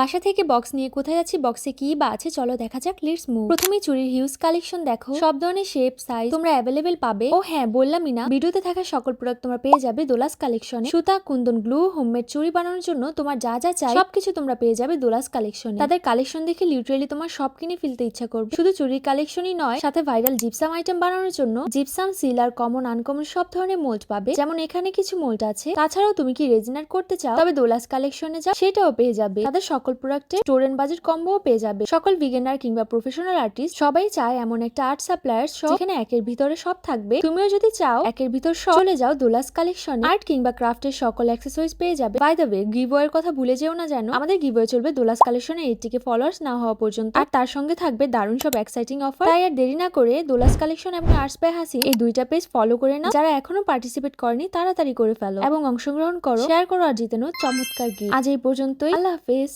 বাসা থেকে বক্স নিয়ে কোথায় যাচ্ছি বক্সে কি বা আছে, চলো দেখা যাক লেটস মুভ প্রথমে চুরির হিউজ কালেকশন দেখো। সব ধরনের শেপ সাইজ তোমরা অ্যাভেলেবেল পাবে। ও হ্যাঁ বললামই না। ভিডিওতে থাকা সকল প্রোডাক্ট তোমরা পেয়ে যাবে দোলাস কালেকশনে সুতা, কুন্দন গ্লু হোমমেড চুরি বানানোর জন্য তোমার যা যা চাই, সবকিছু তোমরা পেয়ে যাবে দোলাস কালেকশনে তাদের কালেকশন দেখে লিটারেলি তোমার সব কিনে ফেলতে ইচ্ছা করবে। শুধু চুরির কালেকশনই নয়, সাথে ভাইরাল জিপসাম আইটেম বানানোর জন্য জিপসাম সিলার কমন আনকমন সব ধরনের মোল্ড পাবে। যেমন এখানে কিছু মোল্ড আছে। তাছাড়াও তুমি কি রেজিনার করতে চাও, তবে দোলাস কালেকশনে যাও, সেটাও পেয়ে যাবে। তাদের সকল প্রোডাক্টে স্টোর এন্ড বাজেট কম্বোও পেয়ে যাবে। সকল বিগিনার কিংবা প্রফেশনাল আর্টিস্ট সবাই চায় এমন একটা আর্ট সাপ্লায়ার যেখানে একের ভিতরে সব থাকবে। তুমিও যদি চাও, একের ভিতর সব চলে যাও দোলাস কালেকশন আর্ট কিংবা ক্রাফটের সকল অ্যাক্সেসরিজ পেয়ে যাবে। বাই দ্য ওয়ে গিভওয়ের কথা ভুলে যেও না জানো আমাদের গিভওয়ে চলবে দোলাস কালেকশনে এইটিকে ফলোয়ার্স না হওয়া পর্যন্ত। আর তার সঙ্গে থাকবে দারুণ সব এক্সাইটিং অফার তাই আর দেরি না করে দোলাস কালেকশন এবং আর্টস বাই হাসি এই দুইটা পেজ ফলো করে নাও। যারা এখনও পার্টিসিপেট করেনি, তাড়াতাড়ি করে ফেলো। এবং অংশগ্রহণ করো। শেয়ার করো আর জিতে নাও চমৎকার গিফট আজ এই পর্যন্তই। আল্লাহ হাফেজ।